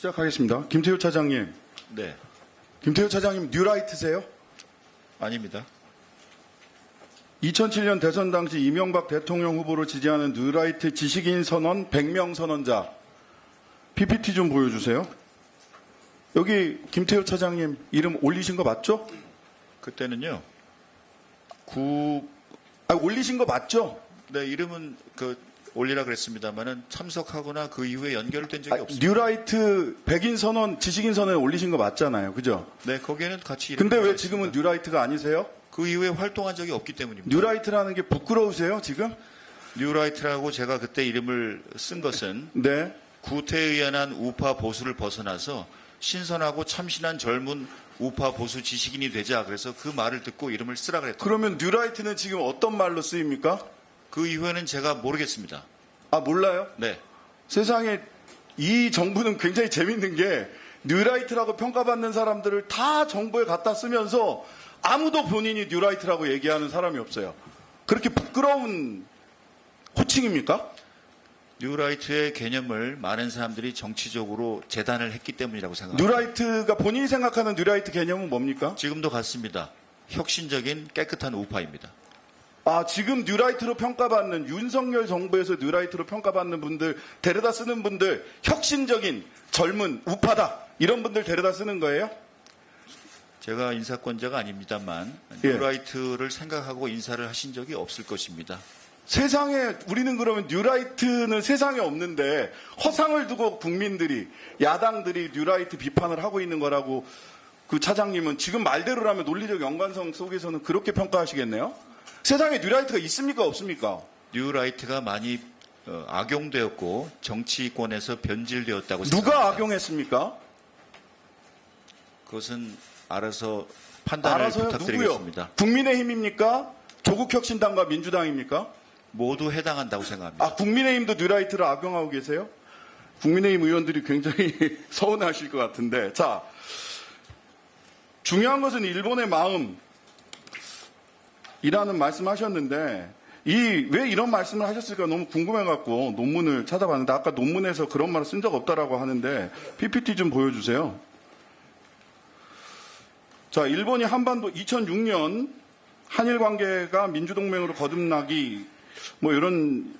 시작하겠습니다. 김태효 차장님, 네, 김태효 차장님 뉴라이트세요? 아닙니다. 2007년 대선 당시 이명박 대통령 후보를 지지하는 뉴라이트 지식인 선언 100명 선언자 PPT 좀 보여주세요. 여기 김태효 차장님 이름 올리신 거 맞죠? 그때는요, 구, 아, 올리신 거 맞죠? 네, 이름은 그 올리라 그랬습니다만은 참석하거나 그 이후에 연결된 적이 아, 없습니다. 뉴라이트 백인 선언, 지식인 선언에 올리신 거 맞잖아요. 그죠? 네, 거기에는 같이 근데 왜 지금은 있습니다. 뉴라이트가 아니세요? 그 이후에 활동한 적이 없기 때문입니다. 뉴라이트라는 게 부끄러우세요, 지금? 뉴라이트라고 제가 그때 이름을 쓴 것은 네. 구태에 의한 우파 보수를 벗어나서 신선하고 참신한 젊은 우파 보수 지식인이 되자 그래서 그 말을 듣고 이름을 쓰라 그랬다. 그러면 뉴라이트는 지금 어떤 말로 쓰입니까? 그 이후에는 제가 모르겠습니다. 아, 몰라요? 네, 세상에 이 정부는 굉장히 재밌는 게 뉴라이트라고 평가받는 사람들을 다 정부에 갖다 쓰면서 아무도 본인이 뉴라이트라고 얘기하는 사람이 없어요. 그렇게 부끄러운 호칭입니까? 뉴라이트의 개념을 많은 사람들이 정치적으로 재단을 했기 때문이라고 생각합니다. 뉴라이트가 본인이 생각하는 뉴라이트 개념은 뭡니까? 지금도 같습니다. 혁신적인 깨끗한 우파입니다. 아, 지금 뉴라이트로 평가받는 윤석열 정부에서 뉴라이트로 평가받는 분들 데려다 쓰는 분들 혁신적인 젊은 우파다 이런 분들 데려다 쓰는 거예요? 제가 인사권자가 아닙니다만 예. 뉴라이트를 생각하고 인사를 하신 적이 없을 것입니다. 세상에 우리는 그러면 뉴라이트는 세상에 없는데 허상을 두고 국민들이 야당들이 뉴라이트 비판을 하고 있는 거라고 그 차장님은 지금 말대로라면 논리적 연관성 속에서는 그렇게 평가하시겠네요. 세상에 뉴라이트가 있습니까 없습니까? 뉴라이트가 많이 어, 악용되었고 정치권에서 변질되었다고 생각합니다. 누가 악용했습니까? 그것은 알아서 판단을 알아서요 누구요? 부탁드리겠습니다. 국민의힘입니까? 조국혁신당과 민주당입니까? 모두 해당한다고 생각합니다. 아 국민의힘도 뉴라이트를 악용하고 계세요? 국민의힘 의원들이 굉장히 서운하실 것 같은데 자 중요한 것은 일본의 마음 이라는 말씀하셨는데 이 왜 이런 말씀을 하셨을까 너무 궁금해갖고 논문을 찾아봤는데 아까 논문에서 그런 말을 쓴 적 없다라고 하는데 PPT 좀 보여주세요. 자 일본이 한반도 2006년 한일 관계가 민주동맹으로 거듭나기 뭐 이런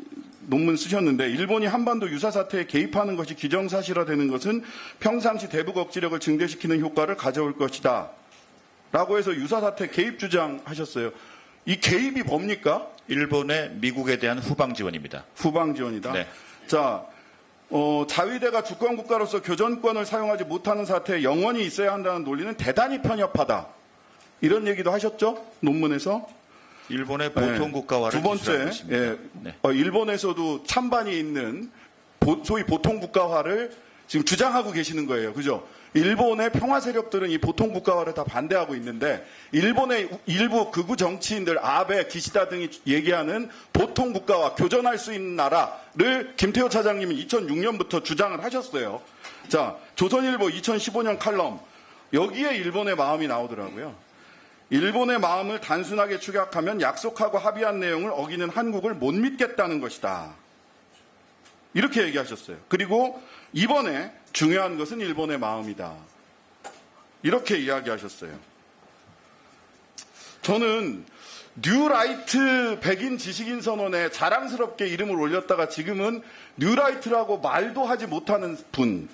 논문 쓰셨는데 일본이 한반도 유사 사태에 개입하는 것이 기정사실화되는 것은 평상시 대북 억지력을 증대시키는 효과를 가져올 것이다. 라고 해서 유사 사태 개입 주장하셨어요. 이 개입이 뭡니까? 일본의 미국에 대한 후방 지원입니다. 후방 지원이다. 네. 자, 어, 자위대가 주권 국가로서 교전권을 사용하지 못하는 사태에 영원히 있어야 한다는 논리는 대단히 편협하다. 이런 얘기도 하셨죠? 논문에서. 일본의 보통 네. 국가화를 두 번째. 예, 네. 어, 일본에서도 찬반이 있는 보- 소위 보통 국가화를 지금 주장하고 계시는 거예요. 그죠? 일본의 평화 세력들은 이 보통 국가화를 다 반대하고 있는데 일본의 일부 극우 정치인들 아베, 기시다 등이 얘기하는 보통 국가화 교전할 수 있는 나라를 김태호 차장님이 2006년부터 주장을 하셨어요. 자, 조선일보 2015년 칼럼 여기에 일본의 마음이 나오더라고요. 일본의 마음을 단순하게 축약하면 약속하고 합의한 내용을 어기는 한국을 못 믿겠다는 것이다. 이렇게 얘기하셨어요. 그리고 이번에 중요한 것은 일본의 마음이다. 이렇게 이야기하셨어요. 저는 뉴라이트 백인 지식인 선언에 자랑스럽게 이름을 올렸다가 지금은 뉴라이트라고 말도 하지 못하는 분,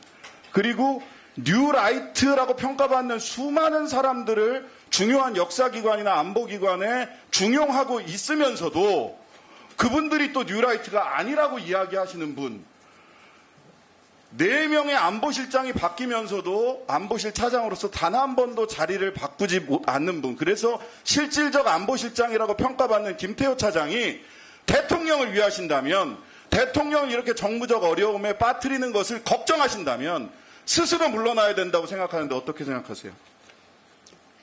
그리고 뉴라이트라고 평가받는 수많은 사람들을 중요한 역사기관이나 안보기관에 중용하고 있으면서도 그분들이 또 뉴라이트가 아니라고 이야기하시는 분. 네 명의 안보실장이 바뀌면서도 안보실 차장으로서 단 한 번도 자리를 바꾸지 못- 않는 분. 그래서 실질적 안보실장이라고 평가받는 김태호 차장이 대통령을 위하신다면 대통령을 이렇게 정부적 어려움에 빠뜨리는 것을 걱정하신다면 스스로 물러나야 된다고 생각하는데 어떻게 생각하세요?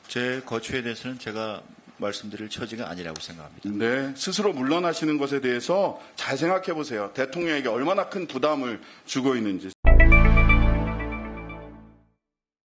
제 거취에 대해서는 제가 말씀드릴 처지가 아니라고 생각합니다. 네, 스스로 물러나시는 것에 대해서 잘 생각해 보세요. 대통령에게 얼마나 큰 부담을 주고 있는지.